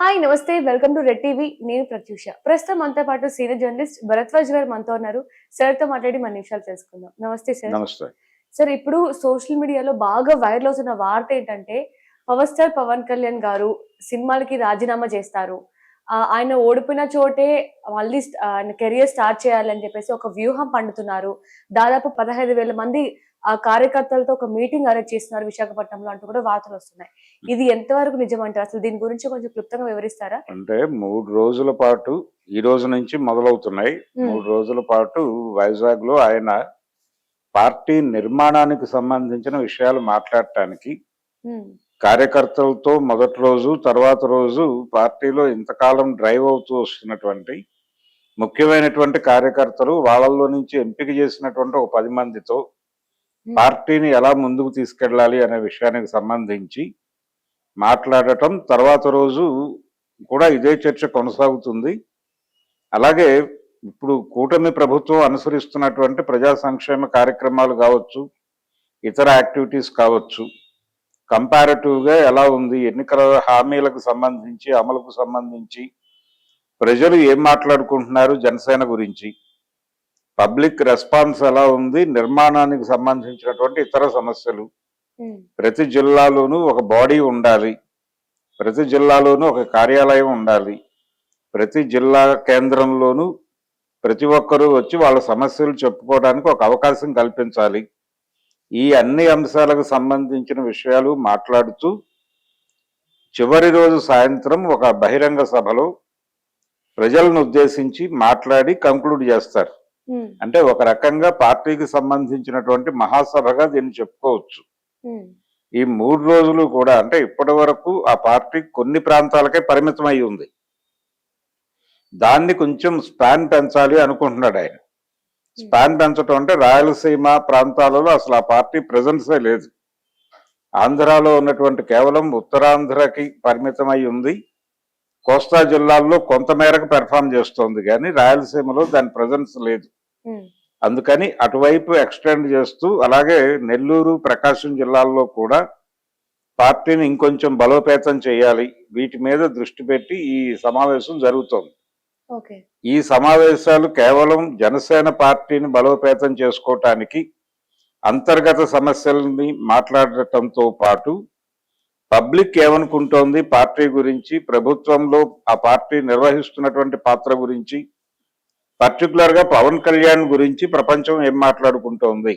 Hi నమస్తే. Welcome to red TV. నేను ప్రత్యూష. ప్రస్తుతం మనతో పాటు సీనియర్ జర్నలిస్ట్ భరద్వాజ్ గారు మనతో ఉన్నారు. సార్తో మాట్లాడి మన నిమిషాలు తెలుసుకుందాం. నమస్తే సార్. నమస్తే. సార్ ఇప్పుడు సోషల్ మీడియాలో బాగా వైరల్ అవుతున్న వార్త ఏంటంటే పవర్ స్టార్ పవన్ కళ్యాణ్ గారు సినిమాలకి రాజీనామా చేస్తారు. ఆయన ఓడిపోయిన చోటే మళ్ళీ ఆయన కెరియర్ స్టార్ట్ చేయాలని చెప్పేసి ఒక వ్యూహం పండుతున్నారు. దాదాపు పదహైదు వేల మంది ఆ కార్యకర్తలతో ఒక మీటింగ్ అరేంజ్ చేస్తున్నారు విశాఖపట్నంలో అంటూ కూడా వార్తలు వస్తున్నాయి. ఇది ఎంతవరకు నిజం అంటారు అసలు దీని గురించి కొంచెం క్లుప్తంగా వివరిస్తారా? అంటే మూడు రోజుల పాటు ఈ రోజు నుంచి మొదలవుతున్నాయి. మూడు రోజుల పాటు వైజాగ్లో ఆయన పార్టీ నిర్మాణానికి సంబంధించిన విషయాలు మాట్లాడటానికి కార్యకర్తలతో మొదటి రోజు తర్వాత రోజు పార్టీలో ఇంతకాలం డ్రైవ్ అవుతూ వస్తున్నటువంటి ముఖ్యమైనటువంటి కార్యకర్తలు వాళ్ళల్లో నుంచి ఎంపిక చేసినటువంటి ఒక పది మందితో పార్టీని ఎలా ముందుకు తీసుకెళ్ళాలి అనే విషయానికి సంబంధించి మాట్లాడటం తర్వాత రోజు కూడా ఇదే చర్చ కొనసాగుతుంది. అలాగే ఇప్పుడు కూటమి ప్రభుత్వం అనుసరిస్తున్నటువంటి ప్రజా సంక్షేమ కార్యక్రమాలు కావచ్చు ఇతర యాక్టివిటీస్ కావచ్చు Comparative గా ఎలా ఉంది? ఎన్నికల హామీలకు సంబంధించి అమలుకు సంబంధించి ప్రజలు ఏం మాట్లాడుకుంటున్నారు జనసేన గురించి? పబ్లిక్ రెస్పాన్స్ ఎలా ఉంది? నిర్మాణానికి సంబంధించినటువంటి ఇతర సమస్యలు. ప్రతి జిల్లాలోనూ ఒక బాడీ ఉండాలి. ప్రతి జిల్లాలోనూ ఒక కార్యాలయం ఉండాలి. ప్రతి జిల్లా కేంద్రంలోనూ ప్రతి ఒక్కరూ వచ్చి వాళ్ళ సమస్యలు చెప్పుకోవడానికి ఒక అవకాశం కల్పించాలి. ఈ అన్ని అంశాలకు సంబంధించిన విషయాలు మాట్లాడుతూ చివరి రోజు సాయంత్రం ఒక బహిరంగ సభలో ప్రజలను ఉద్దేశించి మాట్లాడి కంక్లూడ్ చేస్తారు. అంటే ఒక రకంగా పార్టీకి సంబంధించినటువంటి మహాసభగా దీన్ని చెప్పుకోవచ్చు. ఈ మూడు రోజులు కూడా అంటే ఇప్పటి వరకు ఆ పార్టీ కొన్ని ప్రాంతాలకే పరిమితం అయి ఉంది. దాన్ని కొంచెం స్పాన్ పెంచాలి అనుకుంటున్నాడు ఆయన. స్పాన్ పెంచడం అంటే రాయలసీమ ప్రాంతాలలో అసలు ఆ పార్టీ ప్రెజెన్సే లేదు. ఆంధ్రాలో ఉన్నటువంటి కేవలం ఉత్తరాంధ్రకి పరిమితమై ఉంది. కోస్తా జిల్లాల్లో కొంత మేరకు పెర్ఫామ్ చేస్తోంది కానీ రాయలసీమలో దాని ప్రెజెన్స్ లేదు. అందుకని అటువైపు ఎక్స్టెండ్ చేస్తూ అలాగే నెల్లూరు ప్రకాశం జిల్లాల్లో కూడా పార్టీని ఇంకొంచెం బలోపేతం చేయాలి. వీటి మీద దృష్టి పెట్టి ఈ సమావేశం జరుగుతోంది. ఈ సమావేశాలు కేవలం జనసేన పార్టీని బలోపేతం చేసుకోవటానికి అంతర్గత సమస్యల్ని మాట్లాడటంతో పాటు పబ్లిక్ ఏమనుకుంటోంది? పార్టీ గురించి ప్రభుత్వంలో ఆ పార్టీ నిర్వహిస్తున్నటువంటి పాత్ర గురించి పర్టికులర్గా పవన్ కళ్యాణ్ గురించి ప్రపంచం ఏం మాట్లాడుకుంటోంది?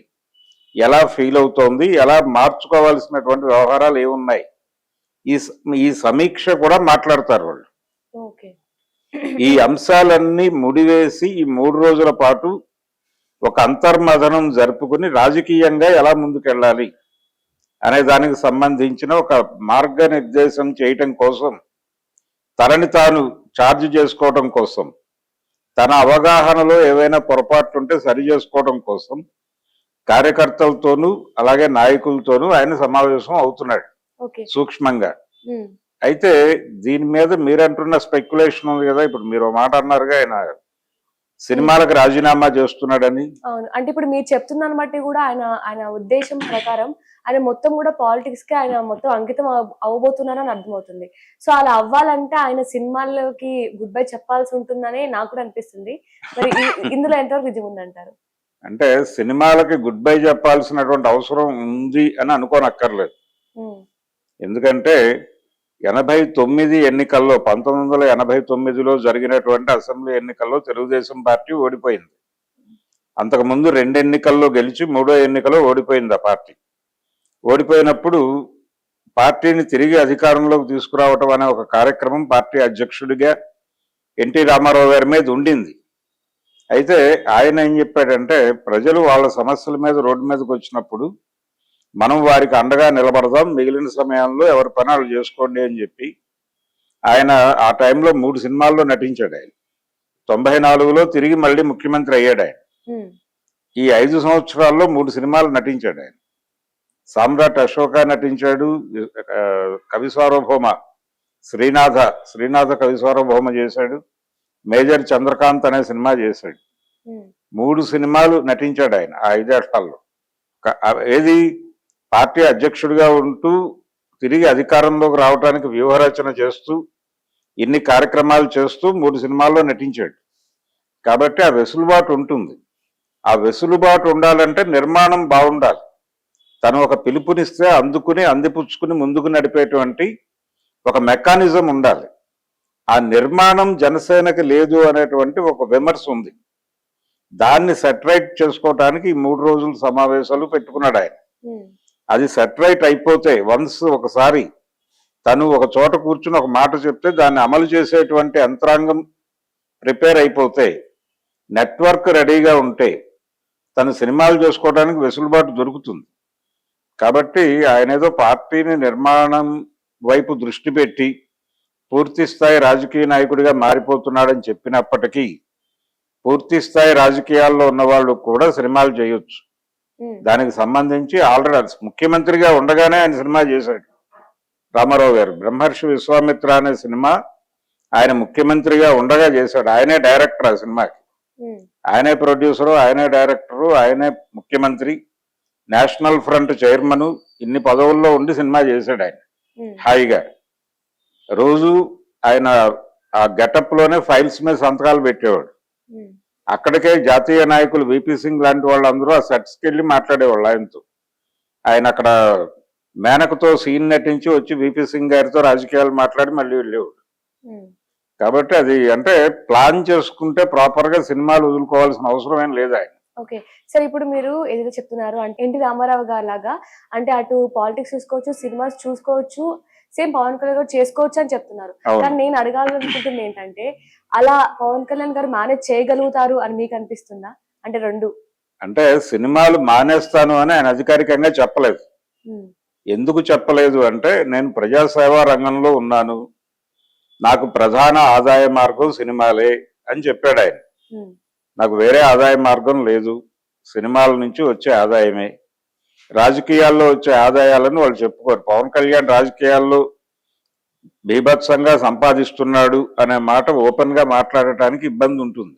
ఎలా ఫీల్ అవుతోంది? ఎలా మార్చుకోవాల్సినటువంటి వ్యవహారాలు ఏమున్నాయి? ఈ ఈ సమీక్ష కూడా మాట్లాడతారు వాళ్ళు. ఈ అంశాలన్నీ ముడివేసి ఈ మూడు రోజుల పాటు ఒక అంతర్మథనం జరుపుకుని రాజకీయంగా ఎలా ముందుకెళ్ళాలి అనే దానికి సంబంధించిన ఒక మార్గనిర్దేశం చేయటం కోసం తనని తాను ఛార్జ్ చేసుకోవటం కోసం తన అవగాహనలో ఏవైనా పొరపాట్లు ఉంటే సరి చేసుకోవడం కోసం కార్యకర్తలతోనూ అలాగే నాయకులతోనూ ఆయన సమావేశం అవుతున్నాడు సూక్ష్మంగా. అయితే దీని మీద మీరంటున్న స్పెక్యులేషన్ ఉంది కదా ఇప్పుడు మీరు మాట అన్నారుగా ఆయన. సినిమాలకు రాజీనామా చేస్తున్నాడని. అవును. అంటే ఇప్పుడు మీరు చెప్తున్నాను బట్టి కూడా ఆయన ఆయన ఉద్దేశం ప్రకారం ఆయన మొత్తం కూడా పాలిటిక్స్కి ఆయన మొత్తం అంకితం అవ- అవ్వబోతున్నారని అర్థమవుతుంది. సో అలా అవ్వాలంటే ఆయన సినిమాల్లోకి గుడ్ బై చెప్పాల్సి ఉంటుందని నాకు కూడా అనిపిస్తుంది. మరి ఇందులో ఎంతవరకు నిజం ఉందంటారు? అంటే సినిమాలకి గుడ్ బై చెప్పాల్సినటువంటి అవసరం ఉంది అని అనుకోనక్కర్లేదు. ఎందుకంటే ఎనభై తొమ్మిది ఎన్నికల్లో పంతొమ్మిది వందల ఎనభై తొమ్మిదిలో జరిగినటువంటి అసెంబ్లీ ఎన్నికల్లో తెలుగుదేశం పార్టీ ఓడిపోయింది. అంతకుముందు రెండు ఎన్నికల్లో గెలిచి మూడో ఎన్నికలో ఓడిపోయింది ఆ పార్టీ. ఓడిపోయినప్పుడు పార్టీని తిరిగి అధికారంలోకి తీసుకురావటం అనే ఒక కార్యక్రమం పార్టీ అధ్యక్షుడిగా ఎన్టీ రామారావు గారి మీద ఉండింది. అయితే ఆయన ఏం చెప్పాడంటే ప్రజలు వాళ్ళ సమస్యల మీద రోడ్డు మీదకి వచ్చినప్పుడు మనం వారికి అండగా నిలబడదాం మిగిలిన సమయంలో ఎవరి పని వాళ్ళు చేసుకోండి అని చెప్పి ఆయన ఆ టైంలో మూడు సినిమాల్లో నటించాడు ఆయన. తొంభై నాలుగులో తిరిగి మళ్ళీ ముఖ్యమంత్రి అయ్యాడు ఆయన. ఈ ఐదు సంవత్సరాల్లో మూడు సినిమాలు నటించాడు ఆయన. సామ్రాట్ అశోక నటించాడు కవి సార్వభౌమ శ్రీనాథ శ్రీనాథ కవి సార్వభౌమ చేశాడు మేజర్ చంద్రకాంత్ అనే సినిమా చేశాడు. మూడు సినిమాలు నటించాడు ఆయన ఆ ఐదేళ్ళలో. ఏది? పార్టీ అధ్యక్షుడిగా ఉంటూ తిరిగి అధికారంలోకి రావడానికి వ్యూహరచన చేస్తూ ఇన్ని కార్యక్రమాలు చేస్తూ మూడు సినిమాల్లో నటించాడు. కాబట్టి ఆ వెసులుబాటు ఉంటుంది. ఆ వెసులుబాటు ఉండాలంటే నిర్మాణం బాగుండాలి. తను ఒక పిలుపునిస్తే అందుకుని అందిపుచ్చుకుని ముందుకు నడిపేటువంటి ఒక మెకానిజం ఉండాలి. ఆ నిర్మాణం జనసేనకి లేదు అనేటువంటి ఒక విమర్శ ఉంది. దాన్ని సెటరైట్ చేసుకోవటానికి ఈ మూడు రోజుల సమావేశాలు పెట్టుకున్నాడు ఆయన. అది సెటరైట్ అయిపోతే వన్స్ ఒకసారి తను ఒక చోట కూర్చుని ఒక మాట చెప్తే దాన్ని అమలు చేసేటువంటి యంత్రాంగం ప్రిపేర్ అయిపోతే నెట్వర్క్ రెడీగా ఉంటే తను సినిమాలు చేసుకోవడానికి వెసులుబాటు దొరుకుతుంది. కాబట్టి ఆయన ఏదో పార్టీని నిర్మాణం వైపు దృష్టి పెట్టి పూర్తి స్థాయి రాజకీయ నాయకుడిగా మారిపోతున్నాడని చెప్పినప్పటికీ పూర్తి స్థాయి రాజకీయాల్లో ఉన్న వాళ్ళు కూడా సినిమాలు చేయొచ్చు. దానికి సంబంధించి ఆల్రెడీ ముఖ్యమంత్రిగా ఉండగానే ఆయన సినిమా చేశాడు. రామారావు గారు. బ్రహ్మర్షి విశ్వామిత్ర అనే సినిమా ఆయన ముఖ్యమంత్రిగా ఉండగా చేశాడు. ఆయనే డైరెక్టర్ ఆ సినిమాకి. ఆయనే ప్రొడ్యూసరు ఆయనే డైరెక్టరు ఆయనే ముఖ్యమంత్రి నేషనల్ ఫ్రంట్ చైర్మన్ ఇన్ని పదవుల్లో ఉండి సినిమా చేశాడు ఆయన. హాయిగా. రోజు ఆయన ఆ గెటప్లోనే ఫైల్స్ మీద సంతకాలు పెట్టేవాడు. అక్కడికే జాతీయ నాయకులు విపి సింగ్ లాంటి వాళ్ళందరూ ఆ సెట్స్కి వెళ్ళి మాట్లాడేవాళ్ళు ఆయనతో. ఆయన అక్కడ మేనకతో సీన్ నటించి వచ్చి విపి సింగ్ గారితో రాజకీయాలు మాట్లాడి మళ్ళీ వెళ్ళేవాడు. ఉమ్. కాబట్టి అది అంటే ప్లాన్ చేసుకుంటే ప్రాపర్గా సినిమాలు వదులుకోవాల్సిన అవసరం ఏం లేదు ఆయన ఓకే సార్ ఇప్పుడు మీరు ఏదైతే చెప్తున్నారు అంటే ఎన్టీ రామారావు గారు లాగా అంటే అటు పాలిటిక్స్ చూసుకోవచ్చు సినిమాస్ చూసుకోవచ్చు సేమ్ పవన్ కళ్యాణ్ గారు చేసుకోవచ్చు అని చెప్తున్నారు. కానీ నేను అడగాలనుకుంటుంది ఏంటంటే అలా పవన్ కళ్యాణ్ గారు మేనేజ్ చేయగలుగుతారు అని మీకు అనిపిస్తుందా? అంటే రెండు. అంటే సినిమాలు మానేస్తాను అని ఆయన అధికారికంగా చెప్పలేదు. ఎందుకు చెప్పలేదు అంటే నేను ప్రజాసేవా రంగంలో ఉన్నాను. నాకు ప్రధాన ఆదాయ మార్గం సినిమాలే అని చెప్పాడు ఆయన. నాకు వేరే ఆదాయ మార్గం లేదు. సినిమాల నుంచి వచ్చే ఆదాయమే. రాజకీయాల్లో వచ్చే ఆదాయాలను వాళ్ళు చెప్పుకోరు. పవన్ కళ్యాణ్ రాజకీయాల్లో బీభత్సంగా సంపాదిస్తున్నాడు అనే మాట ఓపెన్గా మాట్లాడటానికి ఇబ్బంది ఉంటుంది.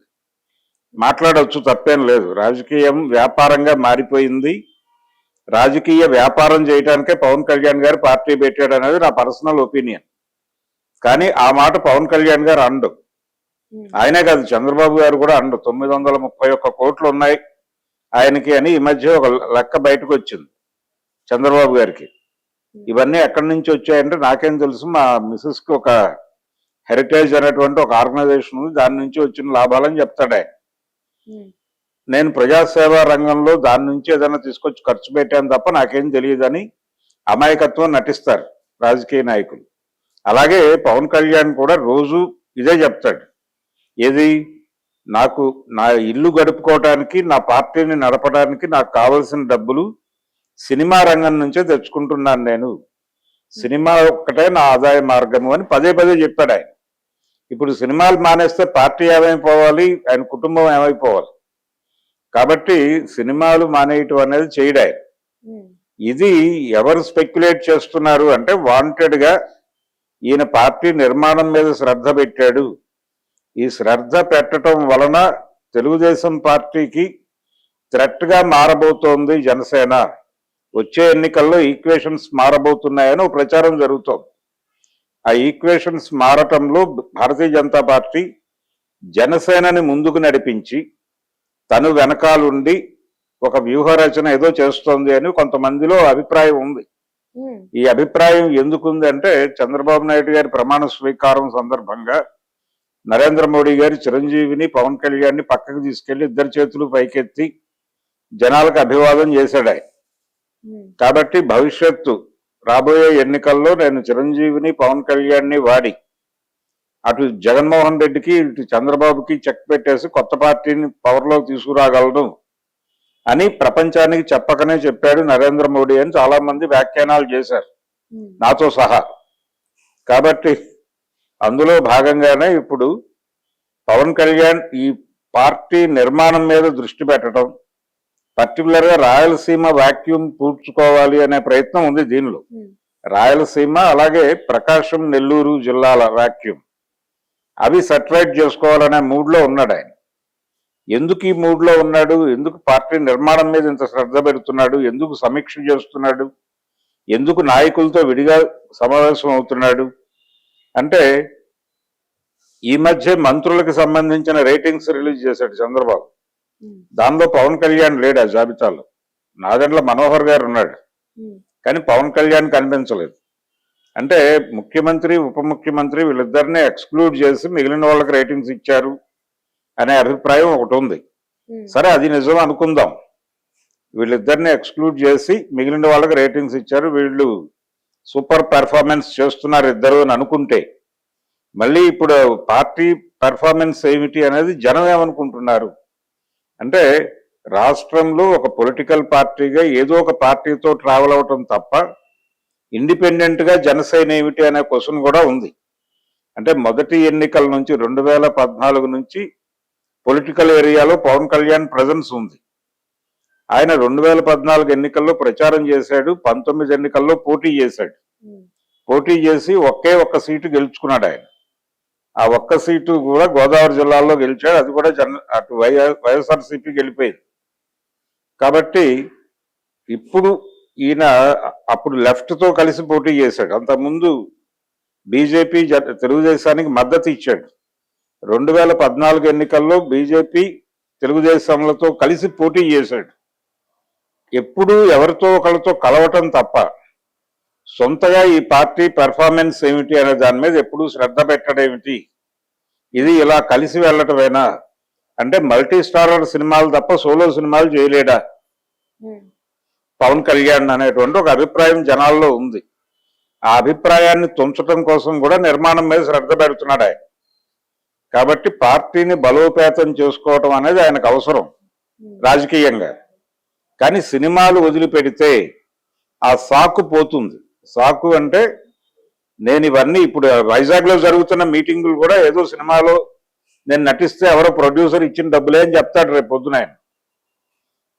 మాట్లాడవచ్చు తప్పేం లేదు. రాజకీయం వ్యాపారంగా మారిపోయింది. రాజకీయ వ్యాపారం చేయడానికే పవన్ కళ్యాణ్ గారు పార్టీ పెట్టాడు అనేది నా పర్సనల్ ఒపీనియన్. కానీ ఆ మాట పవన్ కళ్యాణ్ గారు అండు ఆయనే కాదు చంద్రబాబు గారు కూడా అండు తొమ్మిది వందల ముప్పై ఒక్క కోట్లు ఉన్నాయి ఆయనకి అని ఈ మధ్య ఒక లెక్క బయటకు వచ్చింది చంద్రబాబు గారికి. ఇవన్నీ ఎక్కడి నుంచి వచ్చాయంటే నాకేం తెలుసు. మా మిసెస్కి ఒక హెరిటేజ్ అనేటువంటి ఒక ఆర్గనైజేషన్ ఉంది. దాని నుంచి వచ్చిన లాభాలని చెప్తాడు ఆయన. నేను ప్రజాసేవా రంగంలో దాని నుంచి ఏదైనా తీసుకొచ్చి ఖర్చు పెట్టాను తప్ప నాకేం తెలియదని అమాయకత్వం నటిస్తారు రాజకీయ నాయకులు. అలాగే పవన్ కళ్యాణ్ కూడా రోజు ఇదే చెప్తాడు. ఏది? నాకు నా ఇల్లు గడుపుకోవడానికి నా పార్టీని నడపడానికి నాకు కావలసిన డబ్బులు సినిమా రంగం నుంచే తెచ్చుకుంటున్నాను నేను. సినిమా ఒక్కటే నా ఆదాయ మార్గము అని పదే పదే చెప్పాడు ఆయన. ఇప్పుడు సినిమాలు మానేస్తే పార్టీ ఏమైపోవాలి? ఆయన కుటుంబం ఏమైపోవాలి? కాబట్టి సినిమాలు మానేయటం అనేది చేయడు ఆయన. ఇది ఎవరు స్పెక్యులేట్ చేస్తున్నారు అంటే వాంటెడ్గా ఈయన పార్టీ నిర్మాణం మీద శ్రద్ధ పెట్టాడు. ఈ శ్రద్ధ పెట్టడం వలన తెలుగుదేశం పార్టీకి థ్రెట్గా మారబోతోంది జనసేన. వచ్చే ఎన్నికల్లో ఈక్వేషన్స్ మారబోతున్నాయని ఒక ప్రచారం జరుగుతోంది. ఆ ఈక్వేషన్స్ మారటంలో భారతీయ జనతా పార్టీ జనసేనని ముందుకు నడిపించి తను వెనకాలుండి ఒక వ్యూహ రచన ఏదో చేస్తోంది అని కొంతమందిలో అభిప్రాయం ఉంది. ఈ అభిప్రాయం ఎందుకుంది అంటే చంద్రబాబు నాయుడు గారి ప్రమాణ స్వీకారం సందర్భంగా నరేంద్ర మోడీ గారి చిరంజీవిని పవన్ కళ్యాణ్ని పక్కకు తీసుకెళ్ళి ఇద్దరు చేతులు పైకెత్తి జనాలకు అభివాదం చేశాడు ఆయన కాబట్టి భవిష్యత్తు రాబోయే ఎన్నికల్లో నేను చిరంజీవిని పవన్ కళ్యాణ్ని వాడి అటు జగన్మోహన్ రెడ్డికి ఇటు చంద్రబాబుకి చెక్ పెట్టేసి కొత్త పార్టీని పవర్లో తీసుకురాగలను అని ప్రపంచానికి చెప్పకనే చెప్పాడు నరేంద్ర మోడీ అని చాలా మంది వ్యాఖ్యానాలు చేశారు. నాతో సహా. కాబట్టి అందులో భాగంగానే ఇప్పుడు పవన్ కళ్యాణ్ ఈ పార్టీ నిర్మాణం మీద దృష్టి పెట్టడం పర్టికులర్గా రాయలసీమ వాక్యూమ్ పూడ్చుకోవాలి అనే ప్రయత్నం ఉంది దీనిలో. ఉమ్, రాయలసీమ అలాగే ప్రకాశం నెల్లూరు జిల్లాల వాక్యూమ్ అవి సెటరైట్ చేసుకోవాలనే మూడ్లో ఉన్నాడు ఆయన. ఎందుకు ఈ మూడ్లో ఉన్నాడు? ఎందుకు పార్టీ నిర్మాణం మీద ఇంత శ్రద్ధ పెడుతున్నాడు? ఎందుకు సమీక్ష చేస్తున్నాడు? ఎందుకు నాయకులతో విడిగా సమావేశం అవుతున్నాడు? అంటే ఈ మధ్య మంత్రులకు సంబంధించిన రేటింగ్స్ రిలీజ్ చేశాడు చంద్రబాబు. దానిలో పవన్ కళ్యాణ్ లేడు ఆ జాబితాలో? నాదెండ్ల మనోహర్ గారు ఉన్నాడు. కానీ పవన్ కళ్యాణ్ కనిపించలేదు. అంటే ముఖ్యమంత్రి ఉప ముఖ్యమంత్రి వీళ్ళిద్దరిని ఎక్స్క్లూడ్ చేసి మిగిలిన వాళ్ళకి రేటింగ్స్ ఇచ్చారు అనే అభిప్రాయం ఒకటి ఉంది. సరే అది నిజం అనుకుందాం. వీళ్ళిద్దరిని ఎక్స్క్లూడ్ చేసి మిగిలిన వాళ్ళకి రేటింగ్స్ ఇచ్చారు. వీళ్ళు సూపర్ పెర్ఫార్మెన్స్ చేస్తున్నారు ఇద్దరు అని అనుకుంటే. మళ్ళీ ఇప్పుడు పార్టీ పెర్ఫార్మెన్స్ ఏమిటి అనేది జనం ఏమనుకుంటున్నారు? అంటే రాష్ట్రంలో ఒక పొలిటికల్ పార్టీగా ఏదో ఒక పార్టీతో ట్రావెల్ అవటం తప్ప ఇండిపెండెంట్గా జనసేన ఏమిటి అనే క్వశ్చన్ కూడా ఉంది. అంటే మొదటి ఎన్నికల నుంచి రెండు వేల పద్నాలుగు నుంచి పొలిటికల్ ఏరియాలో పవన్ కళ్యాణ్ ప్రజెన్స్ ఉంది. ఆయన రెండు వేల పద్నాలుగు ఎన్నికల్లో ప్రచారం చేశాడు పంతొమ్మిది ఎన్నికల్లో పోటీ చేశాడు. పోటీ చేసి ఒకే ఒక్క సీటు గెలుచుకున్నాడు ఆయన. ఆ ఒక్క సీటు కూడా గోదావరి జిల్లాలో గెలిచాడు. అది కూడా జన అటు వైఎస్ వైఎస్ఆర్సీపీ గెలిపోయింది. కాబట్టి ఇప్పుడు ఈయన అప్పుడు లెఫ్ట్తో కలిసి పోటీ చేశాడు. అంతకుముందు బీజేపీ జ- తెలుగుదేశానికి మద్దతు ఇచ్చాడు. రెండు వేల పద్నాలుగు ఎన్నికల్లో బీజేపీ తెలుగుదేశంలతో కలిసి పోటీ చేశాడు. ఎప్పుడూ ఎవరితో ఒకరితో కలవటం తప్ప సొంతగా ఈ పార్టీ పెర్ఫార్మెన్స్ ఏమిటి అనే దాని మీద ఎప్పుడూ శ్రద్ధ పెట్టడేమిటి? ఇది ఇలా కలిసి వెళ్ళటమేనా? అంటే మల్టీ స్టారర్ సినిమాలు తప్ప సోలో సినిమాలు చేయలేడా? పవన్ కళ్యాణ్ అనేటువంటి ఒక అభిప్రాయం జనాల్లో ఉంది. ఆ అభిప్రాయాన్ని తుంచడం కోసం కూడా నిర్మాణం మీద శ్రద్ధ పెడుతున్నాడు ఆయన. కాబట్టి పార్టీని బలోపేతం చేసుకోవటం అనేది ఆయనకు అవసరం రాజకీయంగా. కానీ సినిమాలు వదిలిపెడితే ఆ సాకు పోతుంది. సాకు అంటే నేను ఇవన్నీ ఇప్పుడు వైజాగ్లో జరుగుతున్న మీటింగులు కూడా ఏదో సినిమాలో నేను నటిస్తే ఎవరో ప్రొడ్యూసర్ ఇచ్చిన డబ్బులే అని చెప్తాడు రేపు పొద్దున ఆయన.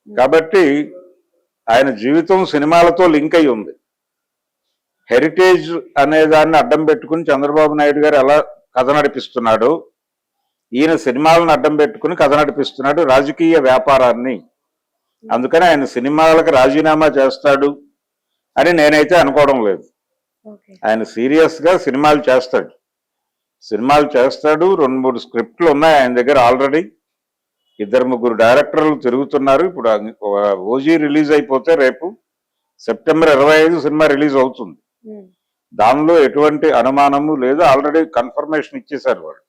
కాబట్టి ఆయన జీవితం సినిమాలతో లింక్ అయి ఉంది. హెరిటేజ్ అనే దాన్ని అడ్డం పెట్టుకుని చంద్రబాబు నాయుడు గారు ఎలా కథ నడిపిస్తున్నాడు ఈయన సినిమాలను అడ్డం పెట్టుకుని కథ నడిపిస్తున్నాడు రాజకీయ వ్యాపారాన్ని. అందుకని ఆయన సినిమాలకు రాజీనామా చేస్తాడు. అని నేనైతే అనుకోవడం లేదు. ఆయన సీరియస్గా సినిమాలు చేస్తాడు. సినిమాలు చేస్తాడు రెండు మూడు స్క్రిప్ట్లు ఉన్నాయి ఆయన దగ్గర ఆల్రెడీ. ఇద్దరు ముగ్గురు డైరెక్టర్లు తిరుగుతున్నారు. ఇప్పుడు ఓజీ రిలీజ్ అయిపోతే రేపు సెప్టెంబర్ ఇరవై ఐదు సినిమా రిలీజ్ అవుతుంది. దానిలో ఎటువంటి అనుమానము లేదు. ఆల్రెడీ కన్ఫర్మేషన్ ఇచ్చేశారు వాళ్ళు.